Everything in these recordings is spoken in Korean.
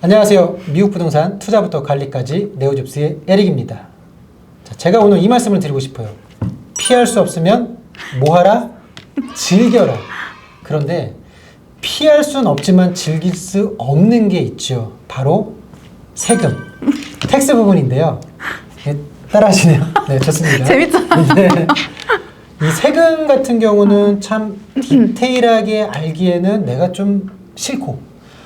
안녕하세요. 미국 부동산 투자부터 관리까지 네오집스의 에릭입니다. 자, 제가 오늘 이 말씀을 드리고 싶어요. 피할 수 없으면 뭐하라? 즐겨라. 그런데 피할 수는 없지만 즐길 수 없는 게 있죠. 바로 세금. 텍스 부분인데요. 네, 따라하시네요. 네, 좋습니다. 재밌잖아. 네. 이 세금 같은 경우는 참 디테일하게 알기에는 내가 좀 싫고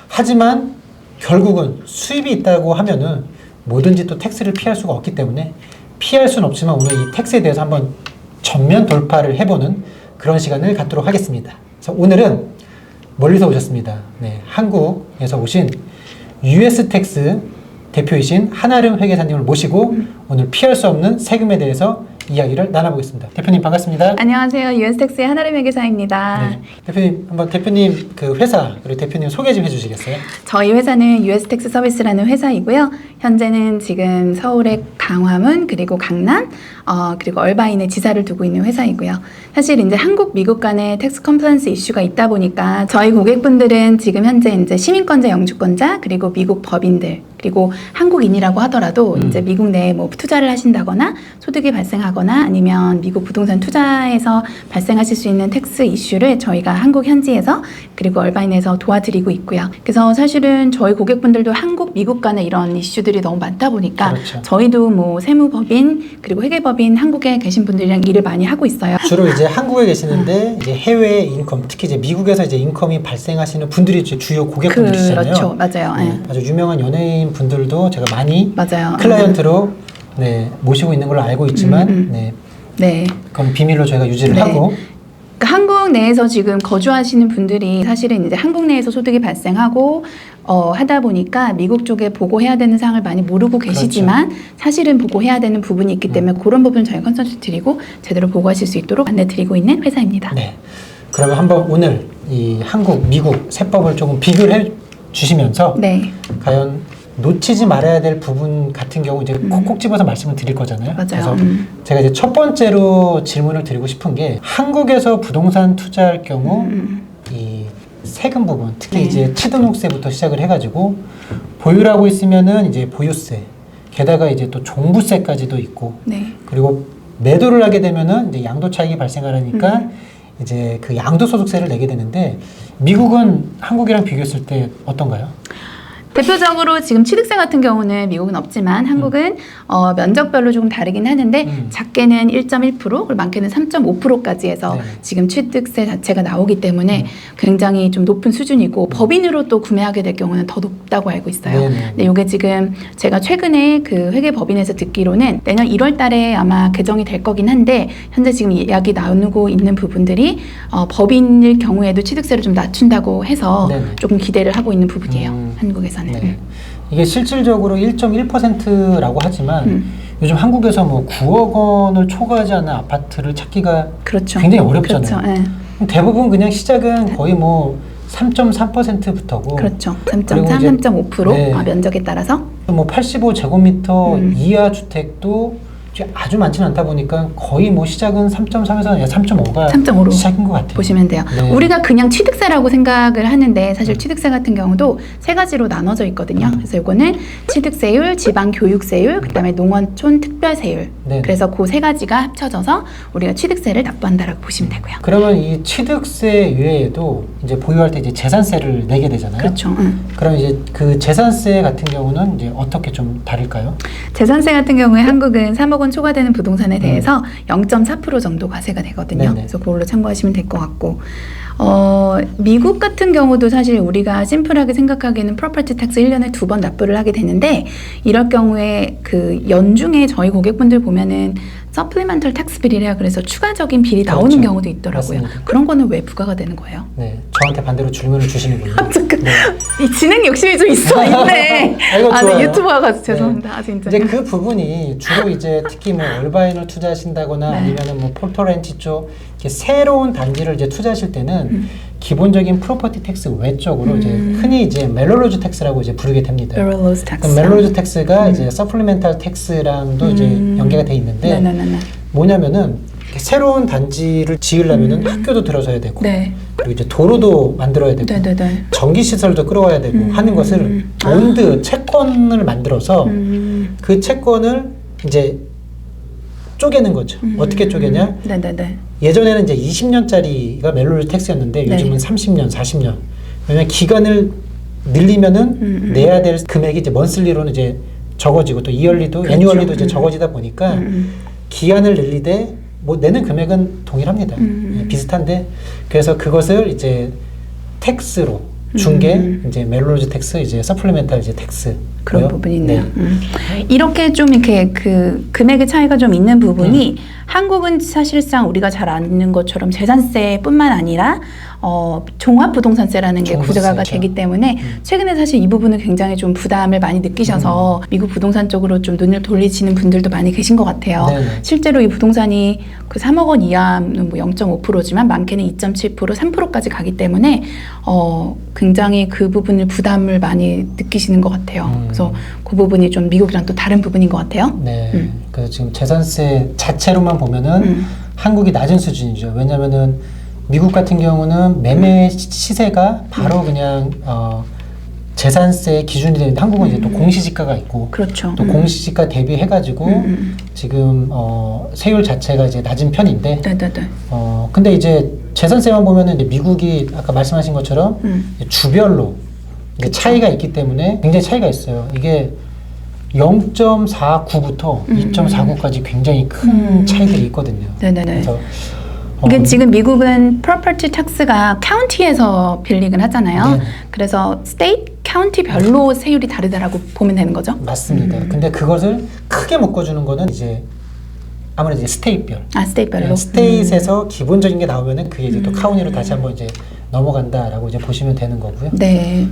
하지만 결국은 수입이 있다고 하면은 뭐든지 또 텍스를 피할 수가 없기 때문에 피할 수는 없지만 오늘 이 텍스에 대해서 한번 전면 돌파를 해보는 그런 시간을 갖도록 하겠습니다. 그래서 오늘은 멀리서 오셨습니다. 네, 한국에서 오신 US 텍스 대표이신 한아름 회계사님을 모시고 오늘 피할 수 없는 세금에 대해서 이야기를 나눠보겠습니다. 대표님 반갑습니다. 안녕하세요. 유엔스텍스의 한아름 회계사입니다. 네. 대표님 한번 대표님 그 회사 그리고 대표님 소개 좀 해주시겠어요? 저희 회사는 유에스텍스 서비스라는 회사이고요. 현재는 지금 서울의 강화문 그리고 강남 어, 그리고 얼바인에 지사를 두고 있는 회사이고요. 사실 이제 한국 미국 간의 텍스 컴플런스 이슈가 있다 보니까 저희 고객분들은 지금 현재 이제 시민권자 영주권자 그리고 미국 법인들 그리고 한국인이라고 하더라도 음. 이제 미국 내에 뭐 투자를 하신다거나 소득이 발생하거나 아니면 미국 부동산 투자에서 발생하실 수 있는 텍스 이슈를 저희가 한국 현지에서 그리고 얼바인에서 도와드리고 있고요. 그래서 사실은 저희 고객분들도 한국, 미국 간의 이런 이슈들이 너무 많다 보니까 그렇죠. 저희도 뭐 세무법인 그리고 회계법인 한국에 계신 분들이랑 일을 많이 하고 있어요. 주로 이제 한국에 계시는데 이제 해외 인컴 특히 이제 미국에서 이제 인컴이 발생하시는 분들이 이제 주요 고객분들이시잖아요. 그렇죠, 맞아요. 네, 예. 아주 유명한 연예인 분들도 제가 많이 맞아요. 클라이언트로 네, 모시고 있는 걸로 알고 있지만 음, 음. 네, 네. 그건 비밀로 저희가 유지를 네. 하고 그러니까 한국 내에서 지금 거주하시는 분들이 사실은 이제 한국 내에서 소득이 발생하고 어, 하다 보니까 미국 쪽에 보고해야 되는 사항을 많이 모르고 계시지만 사실은 보고해야 되는 부분이 있기 때문에 그런 부분 저희 컨설트 드리고 제대로 보고하실 수 있도록 안내 드리고 있는 회사입니다. 네. 그러면 한번 오늘 이 한국, 미국 세법을 조금 비교를 해 주시면서 네, 과연 놓치지 말아야 될 부분 같은 경우 이제 콕콕 집어서 말씀을 드릴 거잖아요. 음. 맞아요. 그래서 음. 제가 이제 첫 번째로 질문을 드리고 싶은 게 한국에서 부동산 투자할 경우 음, 이 세금 부분 특히 네. 이제 취등록세부터 시작을 해가지고 보유하고 있으면은 이제 보유세 게다가 이제 또 종부세까지도 있고 네. 그리고 매도를 하게 되면은 이제 양도 차익이 발생하니까 음. 이제 그 양도 소득세를 내게 되는데 미국은 한국이랑 비교했을 때 어떤가요? 대표적으로 지금 취득세 같은 경우는 미국은 없지만 한국은 어, 면적별로 조금 다르긴 하는데 음. 작게는 1.1% 그리고 많게는 3.5%까지 해서 네. 지금 취득세 자체가 나오기 때문에 음. 굉장히 좀 높은 수준이고 법인으로 또 구매하게 될 경우는 더 높다고 알고 있어요. 네 네. 근데 이게 지금 제가 최근에 그 회계 법인에서 듣기로는 내년 1월 달에 아마 개정이 될 거긴 한데 현재 지금 이야기 나누고 있는 부분들이 어, 법인일 경우에도 취득세를 좀 낮춘다고 해서 네 네. 조금 기대를 하고 있는 부분이에요. 음. 한국에서 는. 네. 이게 실질적으로 1.1%라고 하지만 음. 요즘 한국에서 뭐 9억 원을 초과하지 않은 아파트를 찾기가 그렇죠. 굉장히 어렵잖아요. 그렇죠. 예. 대부분 그냥 시작은 거의 뭐 3.3%부터고 그렇죠. 그리고 3.3, 이제- 3.5% 네. 아, 면적에 따라서 뭐 85제곱미터 음. 이하 주택도 아주 많지는 않다 보니까 거의 뭐 시작은 3.3에서 3.5가 3.5로 시작인 것 같아요. 보시면 돼요. 네. 우리가 그냥 취득세라고 생각을 하는데 사실 취득세 같은 경우도 세 가지로 나눠져 있거든요. 음. 그래서 이거는 취득세율, 지방교육세율, 그다음에 농어촌 특별세율. 네. 그래서 그 세 가지가 합쳐져서 우리가 취득세를 납부한다라고 보시면 되고요. 그러면 이 취득세 외에도 이제 보유할 때 이제 재산세를 내게 되잖아요. 그렇죠. 응. 그럼 이제 그 재산세 같은 경우는 이제 어떻게 좀 다를까요? 재산세 같은 경우에 한국은 3억 원 초과되는 부동산에 대해서 0.4% 정도 과세가 되거든요. 네네. 그래서 그걸로 참고하시면 될 것 같고. 어, 미국 같은 경우도 사실 우리가 심플하게 생각하기에는 프로퍼티 텍스 1년에 두 번 납부를 하게 되는데 이럴 경우에 그 연중에 저희 고객분들 보면은 서플리멘털 텍스 빌이래요. 그래서 추가적인 빌이 나오는 그렇죠. 경우도 있더라고요. 맞습니다. 그런 거는 왜 부과가 되는 거예요? 네, 저한테 반대로 질문을 주시는군요. 잠깐 네. 이 진행 욕심이 좀 있어 있네. 아, 이거 아, 좋아요. 네, 죄송합니다. 아, 진짜. 이제 그 부분이 주로 이제 특히 뭐 얼바인을 투자하신다거나 네. 아니면은 뭐 폴토렌치 쪽 새로운 단지를 이제 투자하실 때는 음. 기본적인 프로퍼티 텍스 외적으로 이제 음. 흔히 이제 멜로로즈 텍스라고 이제 부르게 됩니다. 그 텍스. 멜로로즈 텍스가 이제 서플리멘탈 텍스랑도 이제 음. 연계가 돼 있는데 네네네. 뭐냐면은 이렇게 새로운 단지를 지으려면은 학교도 들어서야 되고 네. 그리고 이제 도로도 만들어야 되고 네네네. 전기 시설도 끌어와야 되고 음. 하는 것을 본드 채권을 만들어서 음. 그 채권을 이제 쪼개는 거죠. 어떻게 쪼개냐? 네네네. 예전에는 이제 20년짜리가 멜로디 텍스였는데 네. 요즘은 30년, 40년. 왜냐면 기간을 늘리면은 음, 음. 내야 될 금액이 이제 먼슬리로는 이제 적어지고 또 이얼리도 그렇죠. 애니얼리도 이제 음. 적어지다 보니까 음. 기한을 늘리되 뭐 내는 금액은 동일합니다. 음. 예, 비슷한데 그래서 그것을 이제 텍스로 준게 음. 이제 멜로디 텍스 이제 서플리멘탈 이제 텍스 그런 부분이 있네요. 네. 음. 이렇게 좀 이렇게 그 금액의 차이가 좀 있는 부분이 음. 한국은 사실상 우리가 잘 아는 것처럼 재산세뿐만 아니라 어, 종합부동산세라는 게 그렇죠. 되기 때문에 음. 최근에 사실 이 부분은 굉장히 좀 부담을 많이 느끼셔서 미국 부동산 쪽으로 좀 눈을 돌리시는 분들도 많이 계신 것 같아요. 네네. 실제로 이 부동산이 그 3억 원 이하는 뭐 0.5%지만 많게는 2.7% 3%까지 가기 때문에 어 굉장히 그 부분을 부담을 많이 느끼시는 것 같아요. 음. 그래서 그 부분이 좀 미국이랑 또 다른 부분인 것 같아요. 네. 음. 그래서 지금 재산세 자체로만 보면은 음. 한국이 낮은 수준이죠. 왜냐면은 미국 같은 경우는 매매 시- 시세가 바로 음. 그냥 어 재산세 기준이 되는데 한국은 이제 또 공시지가가 있고 그렇죠. 또 음. 공시지가 대비해가지고 음, 음. 지금 어 세율 자체가 이제 낮은 편인데 네네네. 어 근데 이제 재산세만 보면은 이제 미국이 아까 말씀하신 것처럼 음. 이제 주별로 이제 차이가 있기 때문에 굉장히 차이가 있어요. 이게 0.49부터 음. 2.49까지 굉장히 큰 음. 차이들이 있거든요. 네네네. 그래서 이게 어, 지금 미국은 property tax가 카운티에서 빌링을 하잖아요. 네. 그래서 state, 카운티별로 세율이 다르다라고 보면 되는 거죠. 맞습니다. 음. 근데 그것을 크게 묶어주는 거는 이제 아무래도 이제 스테이트별. 아, state별로. 네, 스테이트에서 기본적인 게 나오면은 그게 이제 또 음. 카운티로 다시 한번 이제 넘어간다라고 이제 보시면 되는 거고요. 네.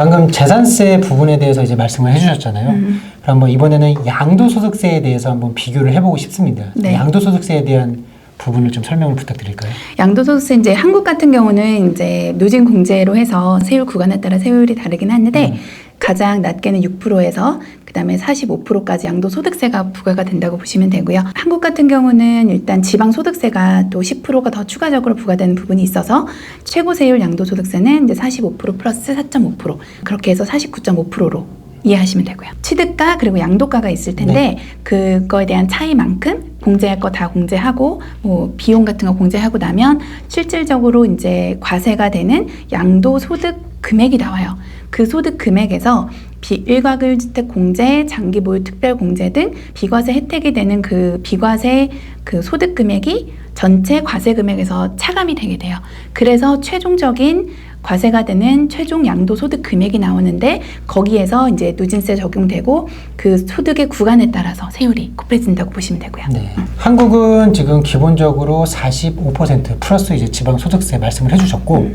방금 재산세 부분에 대해서 이제 말씀을 해주셨잖아요. 음. 그럼 뭐 이번에는 양도소득세에 대해서 한번 비교를 해보고 싶습니다. 네. 양도소득세에 대한 부분을 좀 설명을 부탁드릴까요? 양도소득세 이제 한국 같은 경우는 이제 누진 공제로 해서 세율 구간에 따라 세율이 다르긴 한데 음. 가장 낮게는 6%에서 그다음에 45%까지 양도소득세가 부과가 된다고 보시면 되고요. 한국 같은 경우는 일단 지방 소득세가 또 10%가 더 추가적으로 부과되는 부분이 있어서 최고 세율 양도소득세는 이제 45% 플러스 4.5% 그렇게 해서 49.5%로 이해하시면 되고요. 취득가 그리고 양도가가 있을 텐데 네. 그거에 대한 차이만큼 공제할 거 다 공제하고 뭐 비용 같은 거 공제하고 나면 실질적으로 이제 과세가 되는 양도 소득 금액이 나와요. 그 소득 금액에서 비, 일가구 주택 공제, 장기 보유 특별 공제 등 비과세 혜택이 되는 그 비과세 그 소득 금액이 전체 과세 금액에서 차감이 되게 돼요. 그래서 최종적인 과세가 되는 최종 양도 소득 금액이 나오는데 거기에서 이제 누진세 적용되고 그 소득의 구간에 따라서 세율이 곱해진다고 보시면 되고요. 네. 한국은 지금 기본적으로 45% 플러스 이제 지방 소득세 말씀을 해주셨고,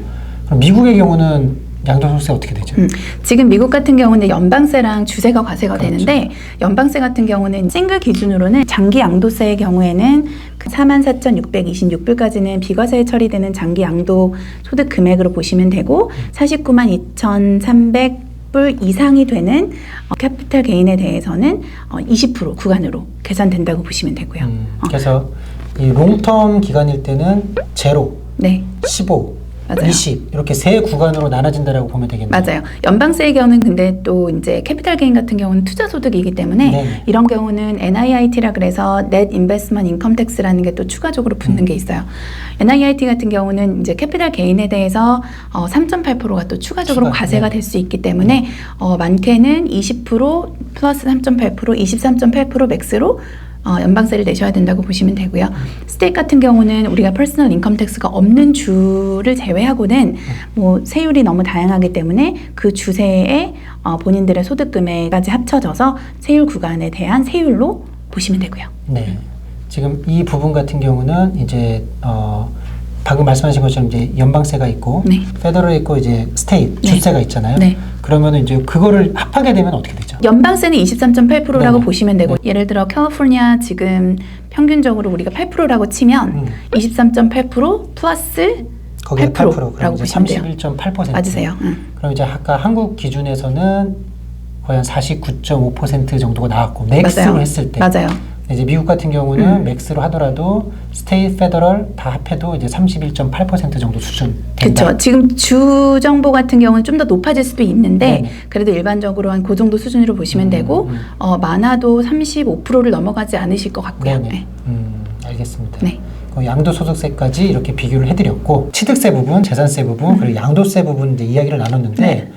그럼 미국의 경우는 양도소득세 어떻게 되죠? 음, 지금 미국 같은 경우는 연방세랑 주세가 과세가 그렇죠. 되는데 연방세 같은 경우는 싱글 기준으로는 장기 양도세의 경우에는 그 44,626불까지는 비과세에 처리되는 장기 양도 소득 금액으로 보시면 되고 49만 2,300 불 이상이 되는 어, 캐피탈 게인에 대해서는 어, 20% 구간으로 계산된다고 보시면 되고요. 음, 어, 그래서 이 롱텀 기간일 때는 제로, 네. 15, 맞아요. 20 이렇게 세 구간으로 나눠진다라고 보면 되겠네요. 맞아요. 연방세의 경우는 근데 또 이제 캐피탈 게인 같은 경우는 투자 소득이기 때문에 네네. 이런 경우는 NIIT라 그래서 Net Investment Income Tax라는 게 또 추가적으로 붙는 음. 게 있어요. NIIT 같은 경우는 이제 캐피탈 게인에 대해서 어, 3.8%가 또 추가적으로 추가, 과세가 네. 될수 있기 때문에 어, 많게는 20% 플러스 3.8% 23.8% 맥스로 어, 연방세를 내셔야 된다고 보시면 되고요. 스테이트 같은 경우는 우리가 퍼스널 인컴 텍스가 없는 주를 제외하고는 뭐 세율이 너무 다양하기 때문에 그 주세에 어, 본인들의 소득 금액까지 합쳐져서 세율 구간에 대한 세율로 보시면 되고요. 네. 지금 이 부분 같은 경우는 이제 어 방금 말씀하신 것처럼 이제 연방세가 있고 네. 페더럴 있고 이제 스테이트 네. 주세가 있잖아요. 네. 그러면 이제 그거를 합하게 되면 어떻게 되죠? 연방세는 23.8%라고 네네. 보시면 되고 예를 들어 캘리포니아 지금 평균적으로 우리가 8%라고 치면 음. 23.8% 플러스 거기에 8%, 8% 그럼 라고 이제 보시면 돼요. 31.8%. 맞으세요. 응. 그럼 이제 아까 한국 기준에서는 거의 한 49.5% 정도가 나왔고 맞아요. 했을 때 맞아요. 이제 미국 같은 경우는 음. 맥스로 하더라도 스테이 페더럴 다 합해도 이제 31.8% 정도 수준 된다. 그렇죠. 지금 주 정보 같은 경우는 좀 더 높아질 수도 있는데 네네. 그래도 일반적으로 한 그 정도 수준으로 보시면 음, 되고 음. 어, 많아도 35%를 넘어가지 않으실 것 같고요. 네. 음, 알겠습니다. 네. 그 양도소득세까지 이렇게 비교를 해드렸고 취득세 부분, 재산세 부분, 그리고 양도세 부분 이제 이야기를 나눴는데 네.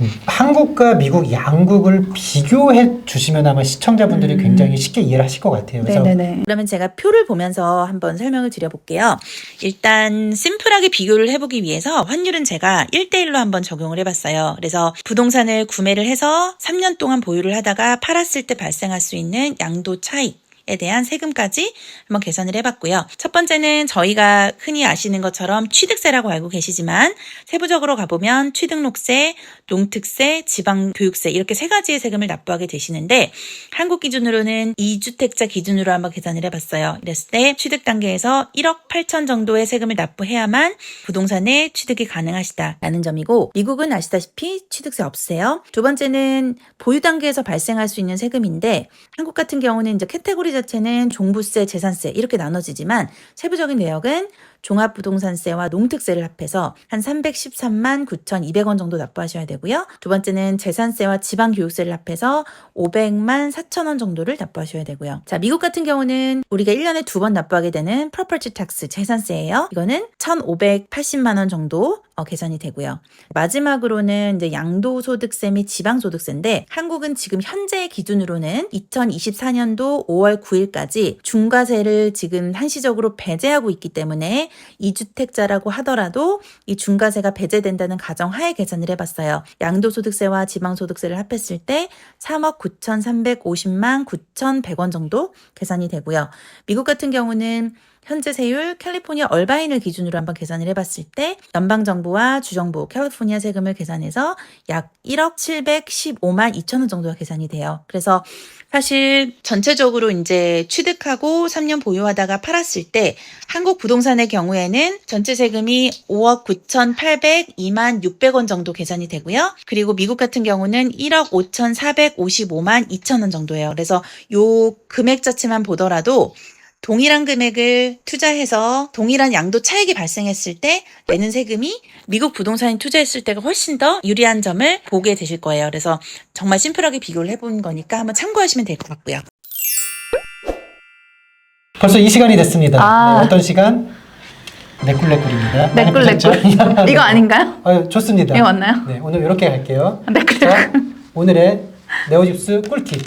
음, 한국과 미국 양국을 비교해 주시면 아마 시청자분들이 음. 굉장히 쉽게 이해를 하실 것 같아요. 그래서 네네네. 그러면 제가 표를 보면서 한번 설명을 드려볼게요. 일단 심플하게 비교를 해보기 위해서 환율은 제가 1대1로 한번 적용을 해봤어요. 그래서 부동산을 구매를 해서 3년 동안 보유를 하다가 팔았을 때 발생할 수 있는 양도 차익. 에 대한 세금까지 한번 계산을 해봤고요. 첫 번째는 저희가 흔히 아시는 것처럼 취득세라고 알고 계시지만 세부적으로 가보면 취등록세, 농특세, 지방교육세 이렇게 세 가지의 세금을 납부하게 되시는데 한국 기준으로는 2주택자 기준으로 한번 계산을 해봤어요. 이랬을 때 취득 단계에서 1억 8천 정도의 세금을 납부해야만 부동산에 취득이 가능하시다라는 점이고 미국은 아시다시피 취득세 없으세요. 두 번째는 보유 단계에서 발생할 수 있는 세금인데 한국 같은 경우는 이제 카테고리 자체는 종부세, 재산세 이렇게 나눠지지만 세부적인 내역은 종합부동산세와 농특세를 합해서 한 313만 9,200원 정도 납부하셔야 되고요. 두 번째는 재산세와 지방교육세를 합해서 500만 4천 원 정도를 납부하셔야 되고요. 자, 미국 같은 경우는 우리가 1년에 두 번 납부하게 되는 property tax 재산세예요. 이거는 1,580만 원 정도 어, 계산이 되고요. 마지막으로는 이제 양도소득세 및 지방소득세인데 한국은 지금 현재 기준으로는 2024년도 5월 9일까지 중과세를 지금 한시적으로 배제하고 있기 때문에 2주택자라고 하더라도 이 중과세가 배제된다는 가정 하에 계산을 해봤어요. 양도소득세와 지방소득세를 합했을 때 3억 9,350만 9,100원 정도 계산이 되고요. 미국 같은 경우는 현재 세율 캘리포니아 얼바인을 기준으로 한번 계산을 해봤을 때 연방정부와 주정부 캘리포니아 세금을 계산해서 약 1억 715만 2천 원 정도가 계산이 돼요. 그래서 사실 전체적으로 이제 취득하고 3년 보유하다가 팔았을 때 한국 부동산의 경우에는 전체 세금이 5억 9,802만 600원 정도 계산이 되고요. 그리고 미국 같은 경우는 1억 5,455만 2천 원 정도예요. 그래서 요 금액 자체만 보더라도 동일한 금액을 투자해서 동일한 양도 차익이 발생했을 때 내는 세금이 미국 부동산에 투자했을 때가 훨씬 더 유리한 점을 보게 되실 거예요. 그래서 정말 심플하게 비교를 해본 거니까 한번 참고하시면 될 것 같고요. 벌써 이 시간이 됐습니다. 아. 네, 어떤 시간? 내꿀내꿀. 보셨죠? 이거 아닌가요? 어, 좋습니다. 이거 맞나요? 네, 오늘 이렇게 갈게요. 자, 오늘의 네오집스 꿀팁.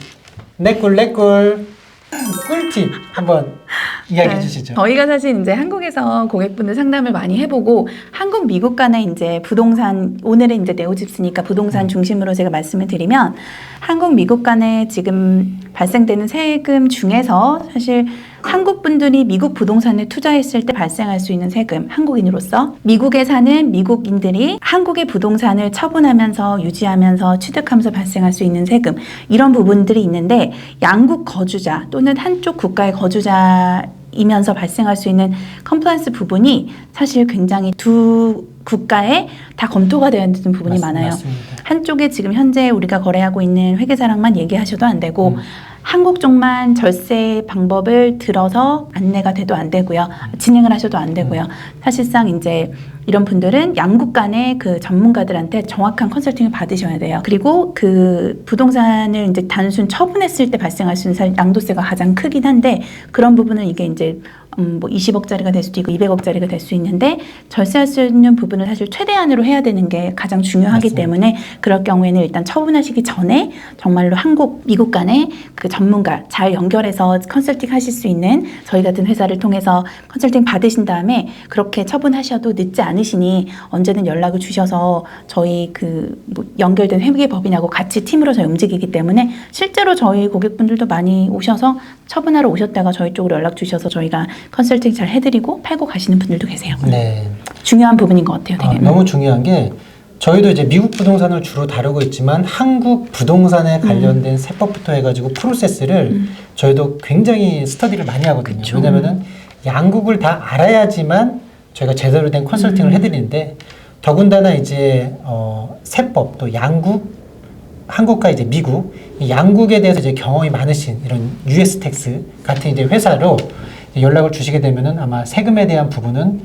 내꿀 내꿀 꿀팁 한번 이야기해 네. 주시죠. 저희가 사실 이제 한국에서 고객분들 상담을 많이 해보고 한국 미국 간의 이제 부동산 오늘은 이제 네오집스니까 음. 부동산 중심으로 제가 말씀을 드리면 한국 미국 간에 지금 발생되는 세금 중에서 사실 한국 분들이 미국 부동산에 투자했을 때 발생할 수 있는 세금 한국인으로서. 미국에 사는 미국인들이 한국의 부동산을 처분하면서 유지하면서 취득하면서 발생할 수 있는 세금 이런 부분들이 있는데 양국 거주자 또는 한쪽 국가의 거주자 이면서 발생할 수 있는 컴플라이언스 부분이 사실 굉장히 두 국가에 다 검토가 되어 있는 부분이 맞- 많아요. 맞습니다. 한쪽에 지금 현재 우리가 거래하고 있는 회계사랑만 얘기하셔도 안 되고 음. 한국 쪽만 절세 방법을 들어서 안내가 돼도 안 되고요. 진행을 하셔도 안 되고요. 사실상 이제 이런 분들은 양국 간의 그 전문가들한테 정확한 컨설팅을 받으셔야 돼요. 그리고 그 부동산을 이제 단순 처분했을 때 발생할 수 있는 양도세가 가장 크긴 한데 그런 부분은 이게 이제 음, 뭐 20억짜리가 될 수도 있고 200억짜리가 될 수 있는데 절세할 수 있는 부분을 사실 최대한으로 해야 되는 게 가장 중요하기 맞습니다. 때문에 그럴 경우에는 일단 처분하시기 전에 정말로 한국, 미국 간의 그 전문가 잘 연결해서 컨설팅 하실 수 있는 저희 같은 회사를 통해서 컨설팅 받으신 다음에 그렇게 처분하셔도 늦지 않으시니 언제든 연락을 주셔서 저희 그 뭐 연결된 회계법인하고 같이 팀으로 저희 움직이기 때문에 실제로 저희 고객분들도 많이 오셔서 처분하러 오셨다가 저희 쪽으로 연락 주셔서 저희가 컨설팅 잘 해드리고 팔고 가시는 분들도 계세요. 네. 중요한 부분인 것 같아요, 아, 되게. 너무 중요한 게 저희도 이제 미국 부동산을 주로 다루고 있지만 한국 부동산에 음. 관련된 세법부터 해가지고 프로세스를 저희도 굉장히 스터디를 많이 하거든요. 그쵸. 왜냐면은 양국을 다 알아야지만 저희가 제대로 된 컨설팅을 음. 해드리는데 더군다나 이제 어, 세법 또 양국 한국과 이제 미국 이 양국에 대해서 이제 경험이 많으신 이런 US 텍스 같은 이제 회사로 연락을 주시게 되면은 아마 세금에 대한 부분은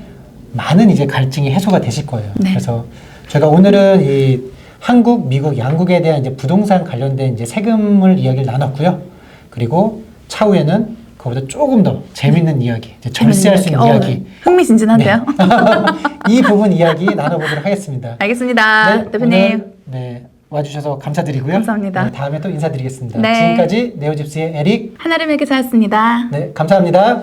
많은 이제 갈증이 해소가 되실 거예요. 네. 그래서 제가 오늘은 이 한국, 미국, 양국에 대한 이제 부동산 관련된 이제 세금을 이야기를 나눴고요. 그리고 차후에는 그보다 조금 더 재밌는 이야기, 절세할 수 있는 어, 이야기. 네. 흥미진진한데요? 이 부분 이야기 나눠보도록 하겠습니다. 알겠습니다. 네, 대표님. 네, 와주셔서 감사드리고요. 감사합니다. 네, 다음에 또 인사드리겠습니다. 네. 지금까지 네오집스의 에릭. 맺게 사였습니다. 네, 감사합니다.